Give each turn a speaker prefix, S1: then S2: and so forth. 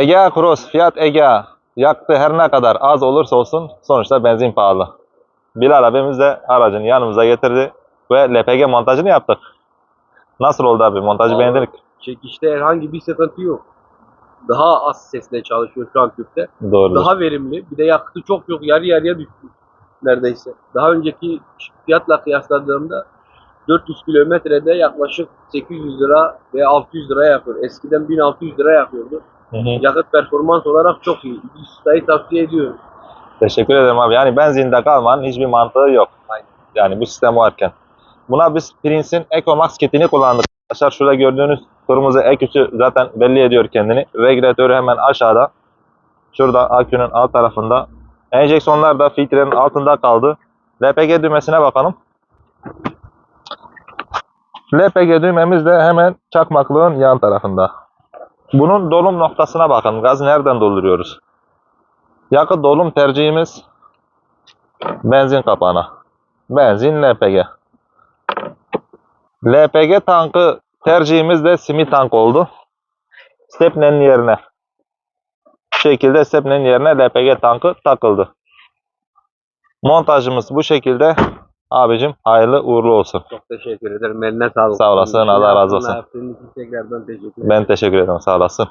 S1: Egea Cross, Fiat Egea yaktı her ne kadar az olursa olsun sonuçta benzin pahalı. Bilal abimiz de aracını yanımıza getirdi ve LPG montajını yaptık. Nasıl oldu abi? Montajı
S2: Vallahi
S1: beğendin mi?
S2: Çekişte herhangi bir sıkıntı yok. Daha az sesle çalışıyor şu an tüpte.
S1: Doğru.
S2: Daha verimli. Bir de yakıtı çok yok. Yarı yarıya düştü neredeyse. Daha önceki fiyatla kıyasladığımda 400 kilometrede yaklaşık 800 lira ve 600 lira yakıyor. Eskiden 1600 lira yakıyordu.
S1: Hı hı.
S2: Yakıt performans olarak çok iyi. Ustayı tavsiye ediyorum.
S1: Teşekkür ederim abi. Yani benzinde kalmanın hiçbir mantığı yok.
S2: Aynen.
S1: Yani bu sistem varken. Buna biz Prince'in EcoMax kitini kullandık. Arkadaşlar şurada gördüğünüz kırmızı ek üssü zaten belli ediyor kendini. Regülatörü hemen aşağıda. Şurada akünün alt tarafında. Enjeksiyonlar da filtrenin altında kaldı. LPG düğmesine bakalım. LPG düğmemiz de hemen çakmaklığın yan tarafında. Bunun dolum noktasına bakın. Gaz nereden dolduruyoruz? Yakıt dolum tercihimiz benzin kapağına. Benzin LPG. LPG tankı tercihimiz de simi tank oldu. Stepne'nin yerine. Bu şekilde Stepne'nin yerine LPG tankı takıldı. Montajımız bu şekilde. Abicim hayırlı uğurlu olsun.
S2: Çok teşekkür ederim. Eline sağlık.
S1: Sağ olasın, Allah razı olsun.
S2: Tekrardan teşekkür ederim.
S1: Ben teşekkür ederim. Sağ olasın.